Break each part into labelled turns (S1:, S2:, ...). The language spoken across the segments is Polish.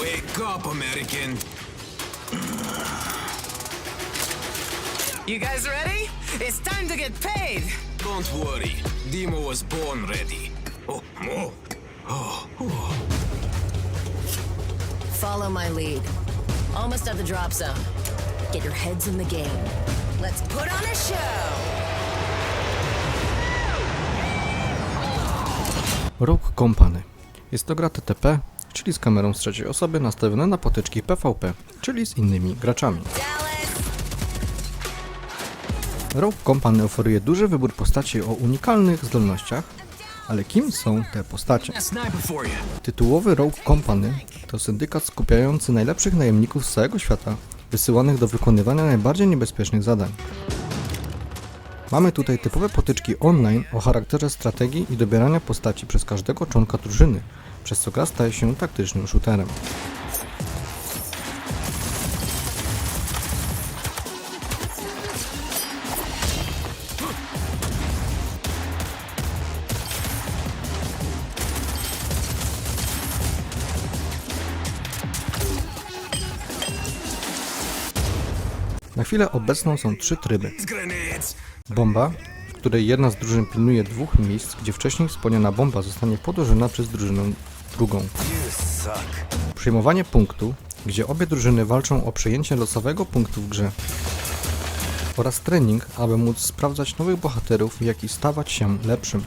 S1: Wake up, American.
S2: You guys ready? It's time to get paid.
S1: Don't worry. Demo was born ready. Oh, oh, oh.
S3: Follow my lead. Almost at the drop zone. Get your heads in the game. Let's put on a show!
S4: Rogue Company. Jest to gra TTP, czyli z kamerą z trzeciej osoby nastawiona na potyczki PvP, czyli z innymi graczami. Rogue Company oferuje duży wybór postaci o unikalnych zdolnościach, ale kim są te postacie? Tytułowy Rogue Company to syndykat skupiający najlepszych najemników z całego świata, wysyłanych do wykonywania najbardziej niebezpiecznych zadań. Mamy tutaj typowe potyczki online o charakterze strategii i dobierania postaci przez każdego członka drużyny, przez co gra staje się taktycznym shooterem. Na chwilę obecną są trzy tryby. Bomba, w której jedna z drużyn pilnuje dwóch miejsc, gdzie wcześniej wspomniana bomba zostanie podłożona przez drużynę drugą. Przejmowanie punktu, gdzie obie drużyny walczą o przejęcie losowego punktu w grze. Oraz trening, aby móc sprawdzać nowych bohaterów, jak i stawać się lepszym.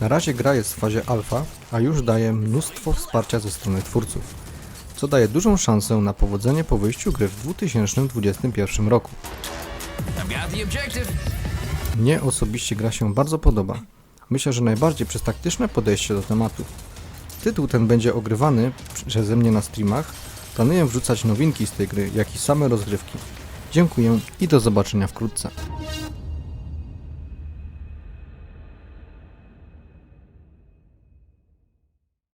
S4: Na razie gra jest w fazie alfa, a już daje mnóstwo wsparcia ze strony twórców, co daje dużą szansę na powodzenie po wyjściu gry w 2021 roku. Mnie osobiście gra się bardzo podoba. Myślę, że najbardziej przez taktyczne podejście do tematu. Tytuł ten będzie ogrywany przeze mnie na streamach. Planuję wrzucać nowinki z tej gry, jak i same rozgrywki. Dziękuję i do zobaczenia wkrótce.